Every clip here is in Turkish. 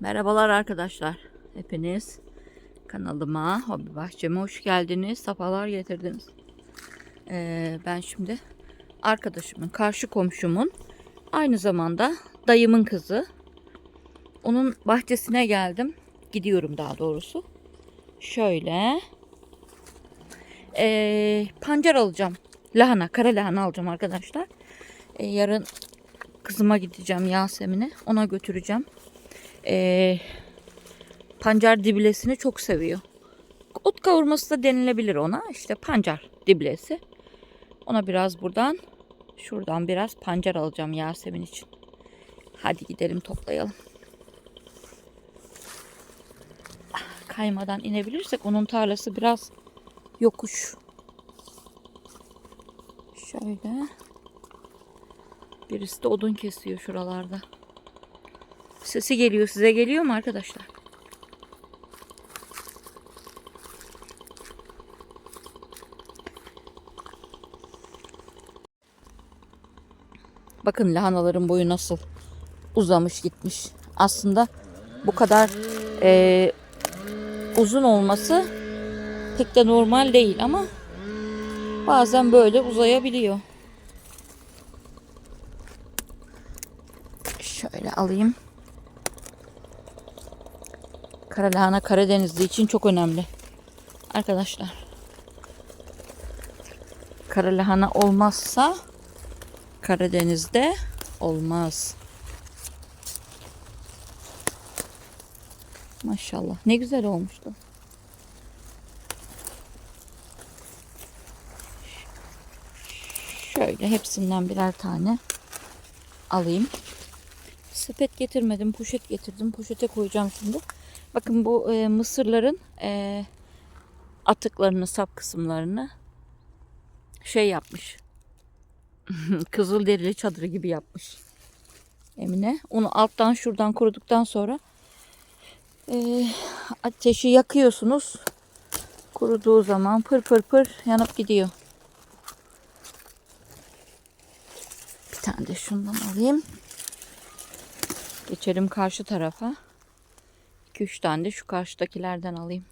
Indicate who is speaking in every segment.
Speaker 1: Merhabalar arkadaşlar. Hepiniz kanalıma, hobi bahçeme hoş geldiniz. Safalar getirdiniz. Ee, ben şimdi arkadaşımın, karşı komşumun, aynı zamanda dayımın kızı. Onun bahçesine geldim. Gidiyorum daha doğrusu. Şöyle. Ee, pancar alacağım. Lahana, kara lahana alacağım arkadaşlar. Ee, yarın kızıma gideceğim Yasemin'e. Ona götüreceğim. Ee, pancar diblesini çok seviyor. Ot kavurması da denilebilir ona. İşte pancar diblesi. Ona biraz buradan, şuradan biraz pancar alacağım Yasemin için. Hadi gidelim toplayalım. Kaymadan inebilirsek onun tarlası biraz yokuş. Şöyle. Birisi de odun kesiyor şuralarda. Sesi geliyor. Size geliyor mu arkadaşlar? Bakın lahanaların boyu nasıl uzamış gitmiş. Aslında bu kadar eee, uzun olması pek de normal değil ama bazen böyle uzayabiliyor. Şöyle alayım. Kara lahana Karadenizli için çok önemli. Arkadaşlar. Kara lahana olmazsa Karadeniz'de olmaz. Maşallah. Ne güzel olmuştu. Şöyle hepsinden birer tane alayım. Sepet getirmedim, poşet getirdim. Poşete koyacağım şimdi. Bakın bu e, mısırların e, atıklarını, sap kısımlarını şey yapmış. Kızıl derili çadırı gibi yapmış. Emine. Onu alttan şuradan kuruduktan sonra e, ateşi yakıyorsunuz. Kuruduğu zaman pır pır pır yanıp gidiyor. Bir tane de şundan alayım. Geçelim karşı tarafa. 2-3 tane de şu karşıdakilerden alayım.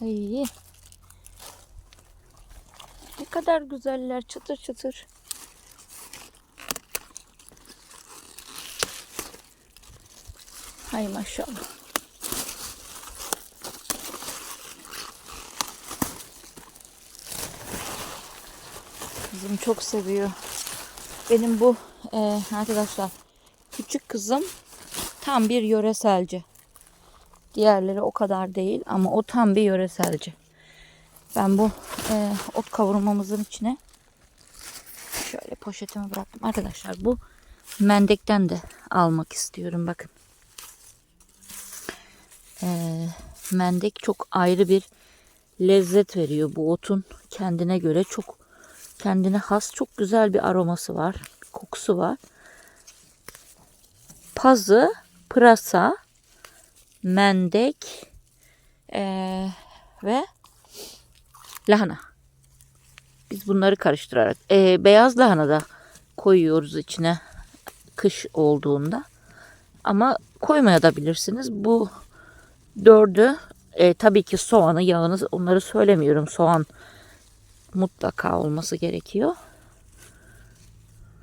Speaker 1: Ay. Ne kadar güzeller çıtır çıtır. Hay maşallah. Kızım çok seviyor. Benim bu e, arkadaşlar küçük kızım tam bir yöreselci. Diğerleri o kadar değil ama o tam bir yöreselci. Ben bu e, ot kavurmamızın içine şöyle poşetimi bıraktım. Arkadaşlar bu mendekten de almak istiyorum. Bakın. E, mendek çok ayrı bir lezzet veriyor. Bu otun kendine göre çok kendine has çok güzel bir aroması var. Kokusu var. Pazı, pırasa, mendek eee, ve lahana. Biz bunları karıştırarak eee, beyaz lahana da koyuyoruz içine kış olduğunda. Ama koymaya da bilirsiniz. Bu dördü e, tabii ki soğanı, yağını onları söylemiyorum. Soğan mutlaka olması gerekiyor.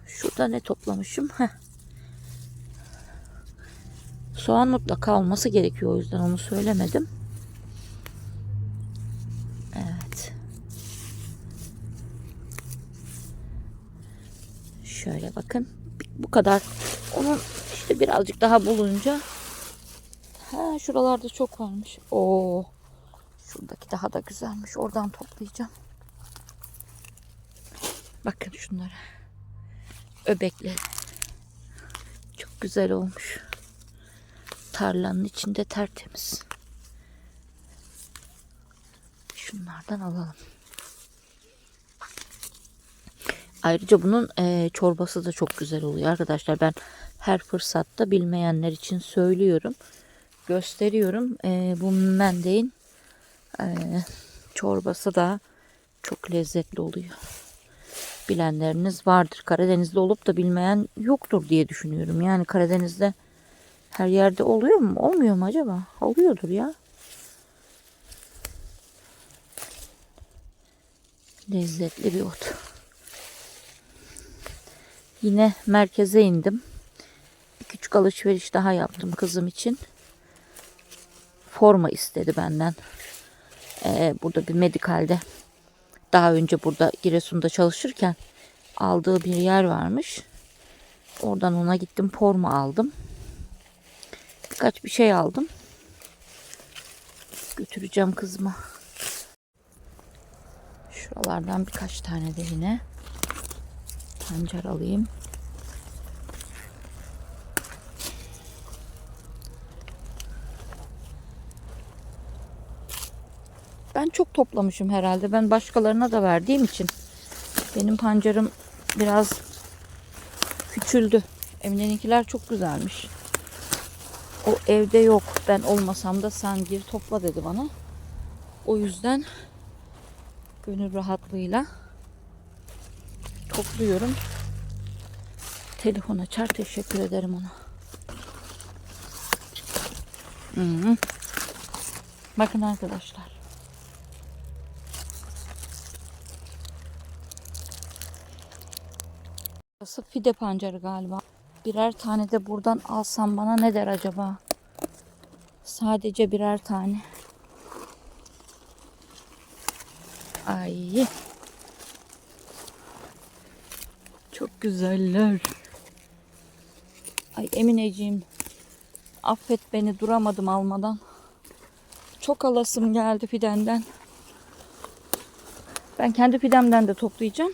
Speaker 1: Şurada ne toplamışım? Heh. Soğan mutlaka olması gerekiyor. O yüzden onu söylemedim. Evet. Şöyle bakın. Bu kadar. Onun işte birazcık daha bulunca ha şuralarda çok varmış. Oo. Şuradaki daha da güzelmiş. Oradan toplayacağım. Bakın şunlara. Öbekleri. Çok güzel olmuş. Tarlanın içinde tertemiz. Şunlardan alalım. Ayrıca bunun e, çorbası da çok güzel oluyor arkadaşlar. Ben her fırsatta bilmeyenler için söylüyorum. Gösteriyorum. E, bu mendeğin e, çorbası da çok lezzetli oluyor. Bilenleriniz vardır. Karadeniz'de olup da bilmeyen yoktur diye düşünüyorum. Yani Karadeniz'de her yerde oluyor mu? Olmuyor mu acaba? Oluyordur ya. Lezzetli bir ot. Yine merkeze indim. Bir küçük alışveriş daha yaptım kızım için. Forma istedi benden. Ee, burada bir medikalde daha önce burada Giresun'da çalışırken aldığı bir yer varmış. Oradan ona gittim forma aldım. Birkaç bir şey aldım. Götüreceğim kızıma. Şuralardan birkaç tane de yine pancar alayım. Ben çok toplamışım herhalde. Ben başkalarına da verdiğim için. Benim pancarım biraz küçüldü. Emine'ninkiler çok güzelmiş. O evde yok. Ben olmasam da sen gir topla dedi bana. O yüzden gönül rahatlığıyla topluyorum. Telefon açar teşekkür ederim ona. Hı. Bakın arkadaşlar. Burası fide pancarı galiba. Birer tane de buradan alsam bana ne der acaba? Sadece birer tane. Ay. Çok güzeller. Ay Emineciğim. Affet beni duramadım almadan. Çok alasım geldi fidenden. Ben kendi fidemden de toplayacağım.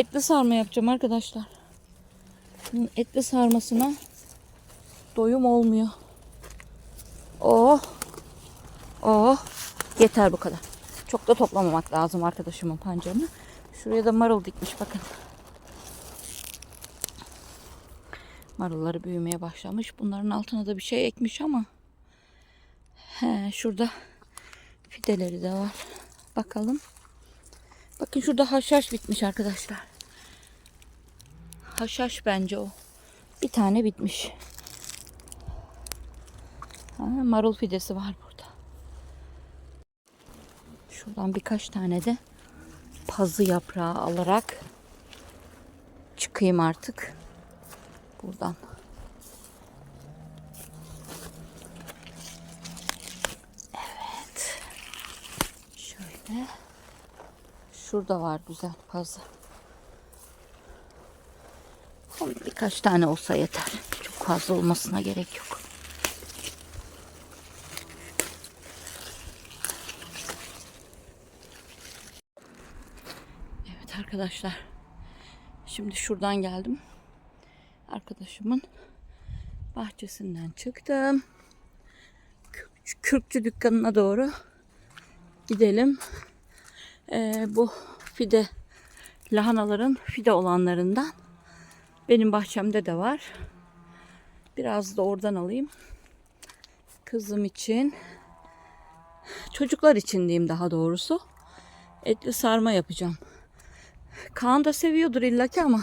Speaker 1: Etli sarma yapacağım arkadaşlar. Bunun etli sarmasına doyum olmuyor. Oh. Oh. Yeter bu kadar. Çok da toplamamak lazım arkadaşımın pancarını. Şuraya da marul dikmiş bakın. Marulları büyümeye başlamış. Bunların altına da bir şey ekmiş ama. He, şurada fideleri de var. Bakalım. Bakın şurada haşhaş bitmiş arkadaşlar. Haşhaş bence o. Bir tane bitmiş. Ha, marul fidesi var burada. Şuradan birkaç tane de pazı yaprağı alarak çıkayım artık. Buradan. Evet. Şöyle. Şurada var güzel pazı. Onun birkaç tane olsa yeter. Çok fazla olmasına gerek yok. Evet arkadaşlar. Şimdi şuradan geldim. Arkadaşımın bahçesinden çıktım. Kürkçü, dükkanına doğru gidelim. Ee, bu fide lahanaların fide olanlarından benim bahçemde de var. Biraz da oradan alayım. Kızım için çocuklar için diyeyim daha doğrusu. Etli sarma yapacağım. Kaan da seviyordur illaki ama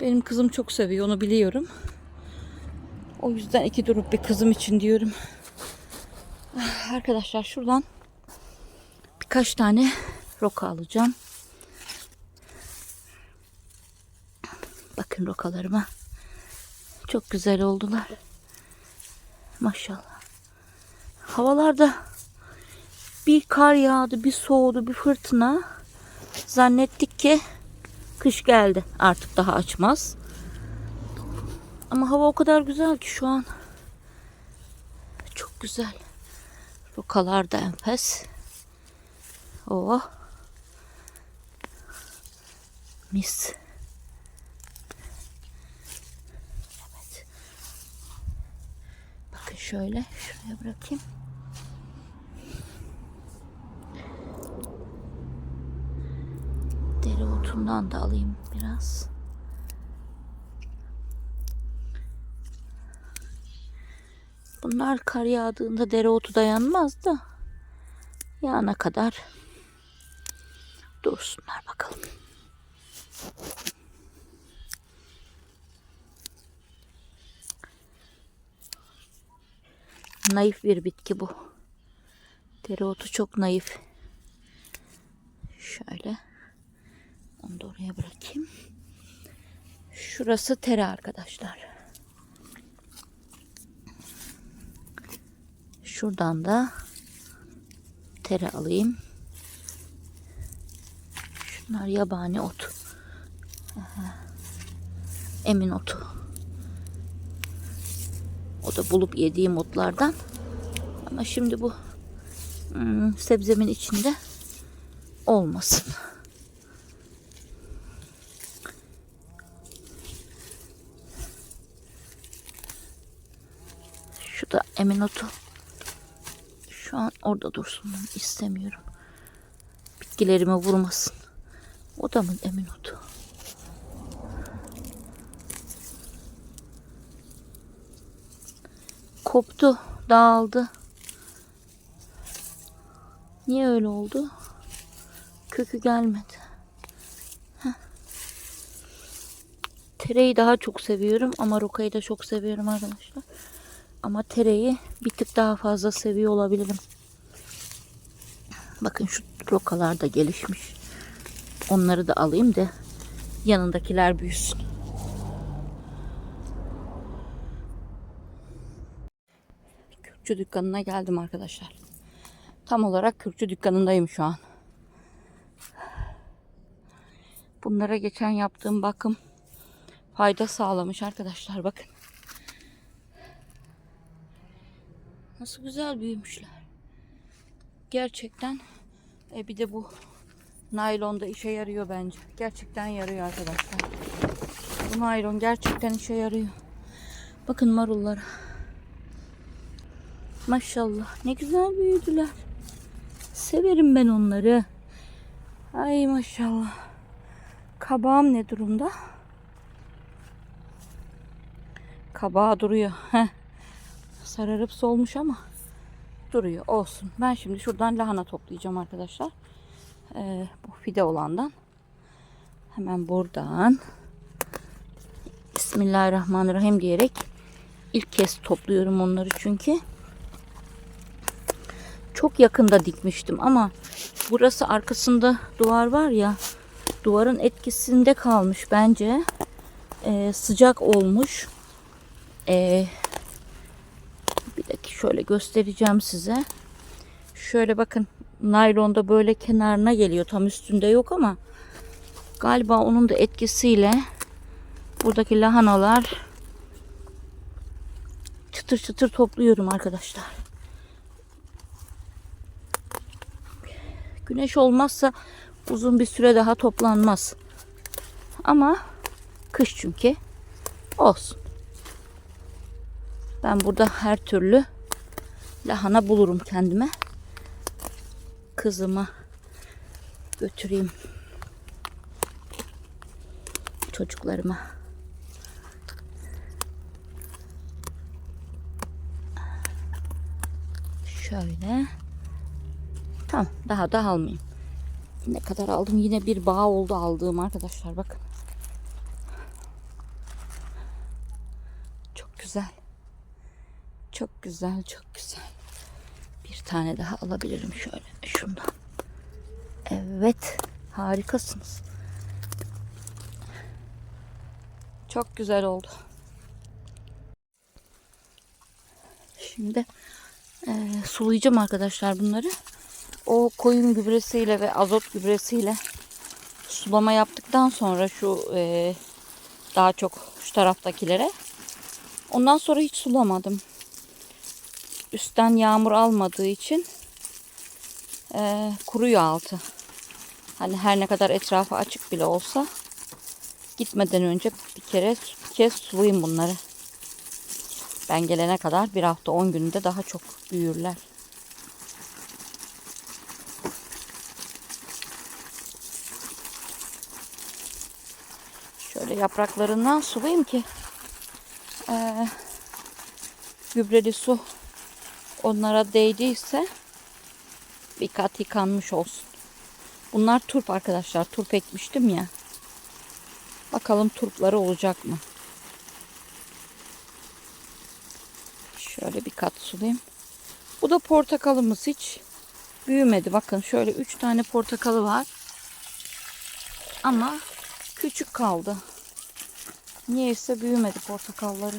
Speaker 1: benim kızım çok seviyor onu biliyorum. O yüzden iki durup bir kızım için diyorum. Ah, Arkadaşlar şuradan birkaç tane roka alacağım. Bakın rokalarıma. Çok güzel oldular. Maşallah. Havalarda bir kar yağdı, bir soğudu, bir fırtına. Zannettik ki kış geldi. Artık daha açmaz. Ama hava o kadar güzel ki şu an. Çok güzel. Rokalar da enfes. Oh. Mis. Evet. Bakın şöyle şuraya bırakayım. Dereotundan da alayım biraz. Bunlar kar yağdığında dereotu dayanmaz da yağana kadar dursunlar bakalım. Naif bir bitki bu. Dereotu çok naif. Şöyle. Onu da oraya bırakayım. Şurası tere arkadaşlar. Şuradan da tere alayım. Şunlar yabani ot. Aha. Emin otu. O da bulup yediğim otlardan. Ama şimdi bu hmm, sebzemin içinde olmasın. Şu da emin otu. Şu an orada dursun. İstemiyorum. Bitkilerime vurmasın. O da mı emin otu? Koptu, dağıldı. Niye öyle oldu? Kökü gelmedi. Tereyi daha çok seviyorum ama rokayı da çok seviyorum arkadaşlar. Ama tereyi bir tık daha fazla seviyor olabilirim. Bakın şu rokalar da gelişmiş. Onları da alayım da yanındakiler büyüsün. Kürkçü dükkanına geldim arkadaşlar. Tam olarak kürkçü dükkanındayım şu an. Bunlara geçen yaptığım bakım fayda sağlamış arkadaşlar bakın. Nasıl güzel büyümüşler. Gerçekten e, bir de bu naylon da işe yarıyor bence. Gerçekten yarıyor arkadaşlar. Bu naylon gerçekten işe yarıyor. Bakın marullara. Maşallah ne güzel büyüdüler. Severim ben onları. Ay maşallah. Kabağım ne durumda? Kabağı duruyor. Heh. Sararıp solmuş ama duruyor. Olsun. Ben şimdi şuradan lahana toplayacağım arkadaşlar. Ee, bu fide olandan. Hemen buradan. Bismillahirrahmanirrahim diyerek ilk kez topluyorum onları çünkü. Çok yakında dikmiştim ama burası arkasında duvar var ya duvarın etkisinde kalmış bence. Ee, sıcak olmuş. Ee, bir dakika şöyle göstereceğim size. Şöyle bakın naylonda böyle kenarına geliyor. Tam üstünde yok ama galiba onun da etkisiyle buradaki lahanalar çıtır çıtır topluyorum arkadaşlar. Güneş olmazsa uzun bir süre daha toplanmaz. Ama kış çünkü olsun. Ben burada her türlü lahana bulurum kendime. Kızıma götüreyim. Çocuklarıma. Şöyle. Tamam daha da almayayım. Ne kadar aldım? Yine bir bağ oldu aldığım arkadaşlar bakın. Çok güzel. Çok güzel, çok güzel. Bir tane daha alabilirim şöyle şundan. Evet, harikasınız. Çok güzel oldu. Şimdi e, sulayacağım arkadaşlar bunları. O koyun gübresiyle ve azot gübresiyle sulama yaptıktan sonra şu e, daha çok şu taraftakilere ondan sonra hiç sulamadım üstten yağmur almadığı için e, kuruyor altı. Hani her ne kadar etrafı açık bile olsa gitmeden önce bir kere bir kez sulayayım bunları. Ben gelene kadar bir hafta 10 günde daha çok büyürler. Şöyle yapraklarından sulayayım ki e, gübreli su onlara değdiyse bir kat yıkanmış olsun. Bunlar turp arkadaşlar. Turp ekmiştim ya. Bakalım turpları olacak mı? Şöyle bir kat sulayayım. Bu da portakalımız hiç büyümedi. Bakın şöyle 3 tane portakalı var. Ama küçük kaldı. Niyeyse büyümedi portakalları.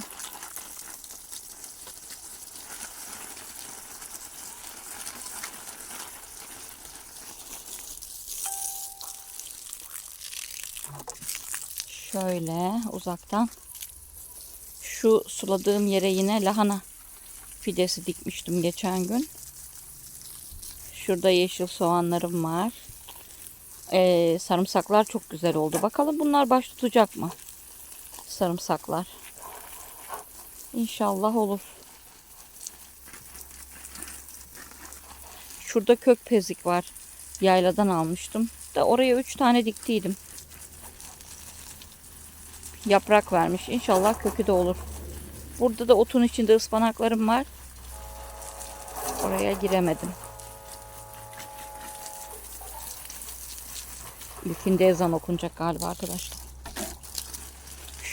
Speaker 1: Şöyle uzaktan şu suladığım yere yine lahana fidesi dikmiştim geçen gün. Şurada yeşil soğanlarım var. Ee, sarımsaklar çok güzel oldu. Bakalım bunlar baş tutacak mı? Sarımsaklar. İnşallah olur. Şurada kök pezik var. Yayladan almıştım. Da oraya 3 tane diktiydim. Yaprak vermiş. İnşallah kökü de olur. Burada da otun içinde ıspanaklarım var. Oraya giremedim. İlkinde ezan okunacak galiba arkadaşlar.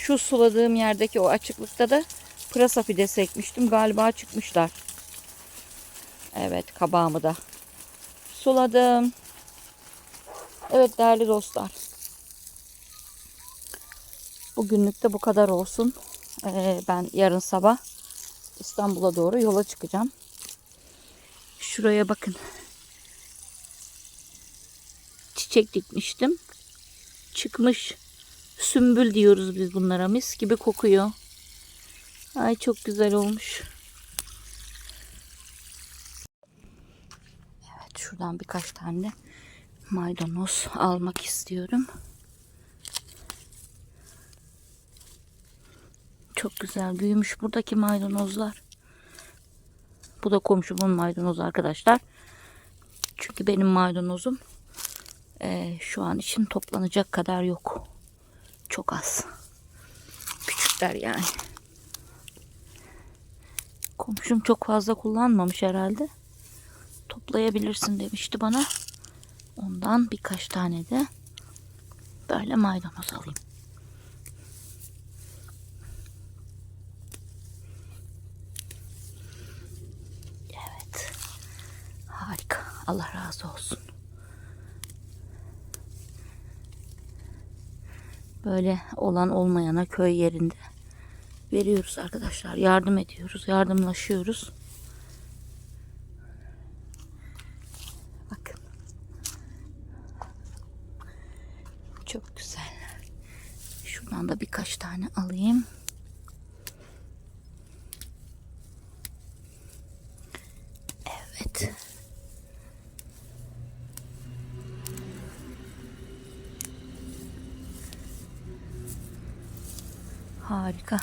Speaker 1: Şu suladığım yerdeki o açıklıkta da pırasa fidesi ekmiştim. Galiba çıkmışlar. Evet kabağımı da suladım. Evet değerli dostlar. Bugünlük de bu kadar olsun. Ee, ben yarın sabah İstanbul'a doğru yola çıkacağım. Şuraya bakın. Çiçek dikmiştim. Çıkmış. Sümbül diyoruz biz bunlara. Mis gibi kokuyor. Ay çok güzel olmuş. Evet şuradan birkaç tane maydanoz almak istiyorum. Çok güzel büyümüş buradaki maydanozlar. Bu da komşumun maydanozu arkadaşlar. Çünkü benim maydanozum eee, şu an için toplanacak kadar yok. Çok az. Küçükler yani. Komşum çok fazla kullanmamış herhalde. Toplayabilirsin demişti bana. Ondan birkaç tane de böyle maydanoz alayım. Evet. Harika. Allah razı olsun. Böyle olan olmayana köy yerinde veriyoruz arkadaşlar. Yardım ediyoruz. Yardımlaşıyoruz. Bakın. Çok güzel. Şuradan da birkaç tane alayım. Harika.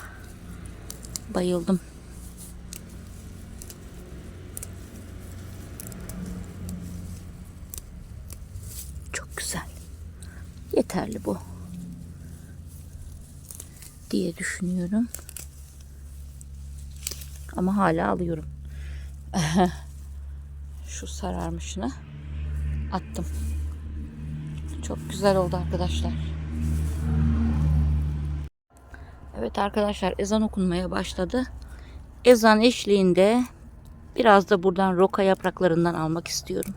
Speaker 1: Bayıldım. Çok güzel. Yeterli bu. Diye düşünüyorum. Ama hala alıyorum. Şu sararmışını attım. Çok güzel oldu arkadaşlar. Evet arkadaşlar ezan okunmaya başladı. Ezan eşliğinde biraz da buradan roka yapraklarından almak istiyorum.